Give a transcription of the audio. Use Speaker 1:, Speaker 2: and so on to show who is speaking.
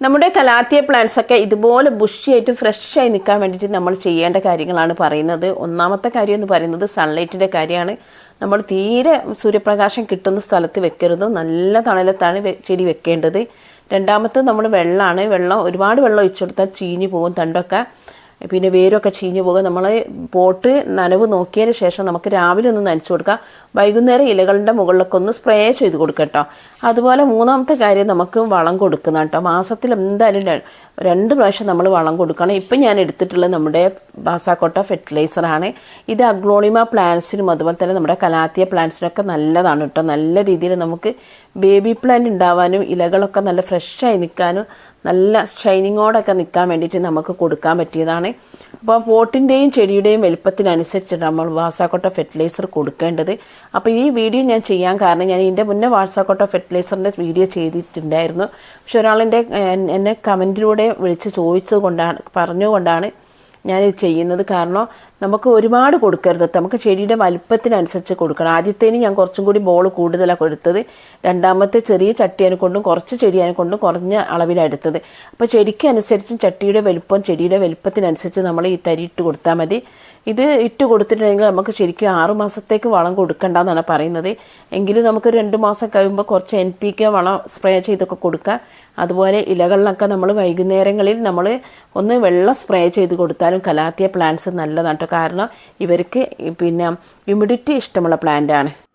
Speaker 1: നമ്മുടെ calathea plants ഒക്കെ ഇതുപോലെ ബുഷിയായിട്ട് ഫ്രഷായി നിൽക്കാൻ വേണ്ടിയിട്ട് നമ്മൾ ചെയ്യേണ്ട കാര്യങ്ങളാണ് പറയുന്നത്. ഒന്നാമത്തെ കാര്യം എന്ന് പറയുന്നത് സൺലൈറ്റിന്റെ കാര്യമാണ്. നമ്മൾ തീരെ സൂര്യപ്രകാശം കിട്ടുന്ന സ്ഥലത്ത് വെക്കരുത്. നല്ല തണലത്താണ് ചെടി വെക്കേണ്ടത്. രണ്ടാമത്തെ നമ്മൾ വെള്ളമാണ് വെള്ളം ഒരുപാട് വെള്ളം ഒഴിച്ചെടുത്താൽ ചീഞ്ഞു പോകും തണ്ടൊക്കെ. പിന്നെ വേരൊക്കെ ചീഞ്ഞു പോകുക. നമ്മൾ പോട്ട് നനവ് നോക്കിയതിന് ശേഷം നമുക്ക് രാവിലെ ഒന്ന് നനച്ചു കൊടുക്കാം വൈകുന്നേരം ഇലകളുടെ മുകളിലൊക്കെ ഒന്ന് സ്പ്രേ ചെയ്ത് കൊടുക്കുക കേട്ടോ. അതുപോലെ മൂന്നാമത്തെ കാര്യം നമുക്ക് വളം കൊടുക്കുന്ന കേട്ടോ. മാസത്തിൽ എന്തായാലും രണ്ട് പ്രാവശ്യം നമ്മൾ വളം കൊടുക്കണം. ഇപ്പം ഞാൻ എടുത്തിട്ടുള്ളത് നമ്മുടെ ബാസാക്കോട്ട ഫെർട്ടിലൈസറാണ്. ഇത് അഗ്ലോണിമ പ്ലാന്റ്സിനും അതുപോലെ തന്നെ നമ്മുടെ കലാത്തിയ പ്ലാന്റ്സിനൊക്കെ നല്ലതാണ് കേട്ടോ. നല്ല രീതിയിൽ നമുക്ക് ബേബി പ്ലാന്റ് ഉണ്ടാവാനും ഇലകളൊക്കെ നല്ല ഫ്രഷായി നിൽക്കാനും നല്ല ഷൈനിങ്ങോടൊക്കെ നിൽക്കാൻ വേണ്ടിയിട്ട് നമുക്ക് കൊടുക്കാൻ പറ്റിയതാണ്. അപ്പോൾ പോട്ടിന്റെയും ചെടിയുടെയും വലുപ്പത്തിനനുസരിച്ചിട്ട് നമ്മൾ വാസാക്കോട്ട ഫെർട്ടിലൈസർ കൊടുക്കേണ്ടത്. അപ്പോൾ ഈ വീഡിയോ ഞാൻ ചെയ്യാൻ കാരണം ഞാൻ ഇതിന്റെ മുന്നേ വാസാക്കോട്ട ഫെർട്ടിലൈസറിന്റെ വീഡിയോ ചെയ്തിട്ടുണ്ടായിരുന്നു. പക്ഷെ ഒരാളെന്റെ എന്നെ കമന്റിലൂടെ വിളിച്ച് ചോദിച്ചത് കൊണ്ടാണ് പറഞ്ഞുകൊണ്ടാണ് ഞാൻ ഇത് ചെയ്യുന്നത് കാരണം നമുക്ക് ഒരുപാട് കൊടുക്കരുത് നമുക്ക് ചെടിയുടെ വലുപ്പത്തിനനുസരിച്ച് കൊടുക്കണം. ആദ്യത്തേന് ഞാൻ കുറച്ചും കൂടി ബോൾ കൂടുതലാണ് കൊടുത്തത്. രണ്ടാമത്തെ ചെറിയ ചട്ടിയെ കൊണ്ടും കുറച്ച് ചെടിയെ കൊണ്ടും കുറഞ്ഞ അളവിലാണ് എടുത്തത്. അപ്പോൾ ചെടിക്ക് അനുസരിച്ചും ചട്ടിയുടെ വലുപ്പം ചെടിയുടെ വലുപ്പത്തിനനുസരിച്ച് നമ്മൾ ഈ തരി ഇട്ട് കൊടുത്താൽ മതി. ഇത് ഇട്ട് കൊടുത്തിട്ടുണ്ടെങ്കിൽ നമുക്ക് ശരിക്കും ആറു മാസത്തേക്ക് വളം കൊടുക്കണ്ടെന്നാണ് പറയുന്നത്. എങ്കിലും നമുക്ക് രണ്ട് മാസം കഴിയുമ്പോൾ കുറച്ച് എൻ പി കെ വളം സ്പ്രേ ചെയ്തൊക്കെ കൊടുക്കുക അതുപോലെ ഇലകളിലൊക്കെ നമ്മൾ വൈകുന്നേരങ്ങളിൽ നമ്മൾ ഒന്ന് വെള്ളം സ്പ്രേ ചെയ്ത് കൊടുത്താലും കലാത്തിയ പ്ലാന്റ്സ് നല്ലതാണ് കേട്ടോ കാരണം ഇവർക്ക് പിന്നെ ഹ്യൂമിഡിറ്റി ഇഷ്ടമുള്ള പ്ലാന്റാണ്